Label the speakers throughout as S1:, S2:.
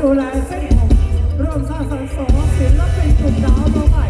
S1: ดูแลเส้นผมรวมสร้างสรรค์ศิลปินกลุ่มดาวเบอร์
S2: ใหม่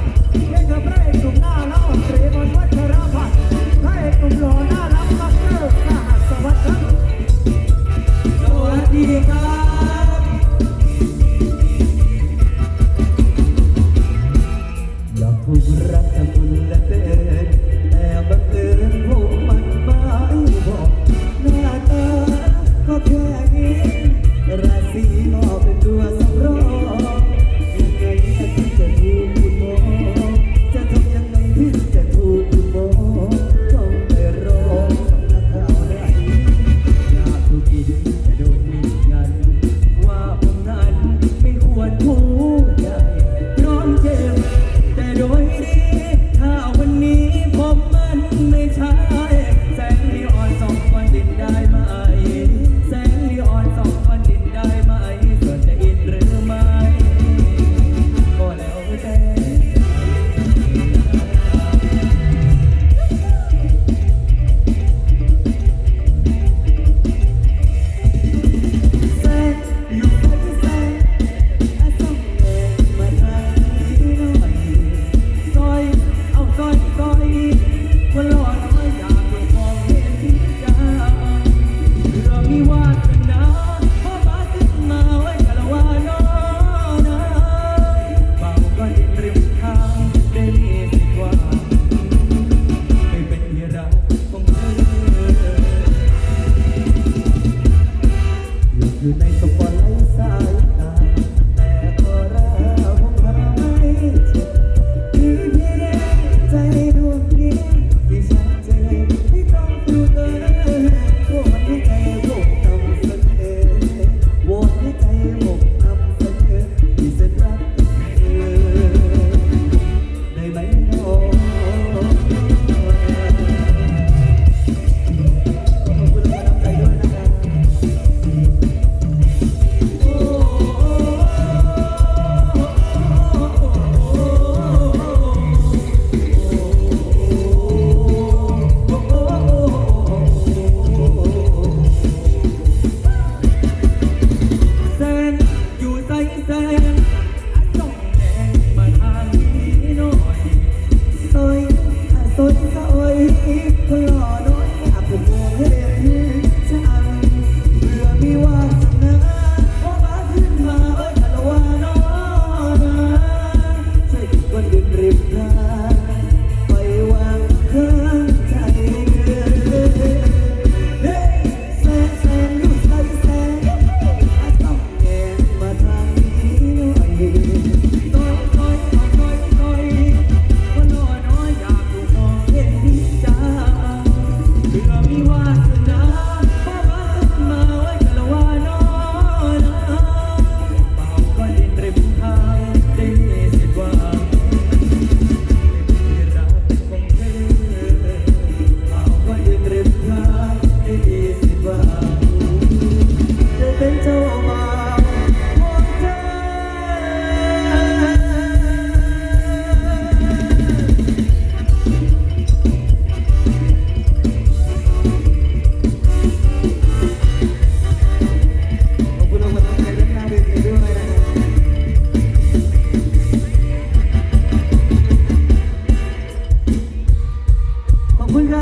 S2: อในสม Awesome.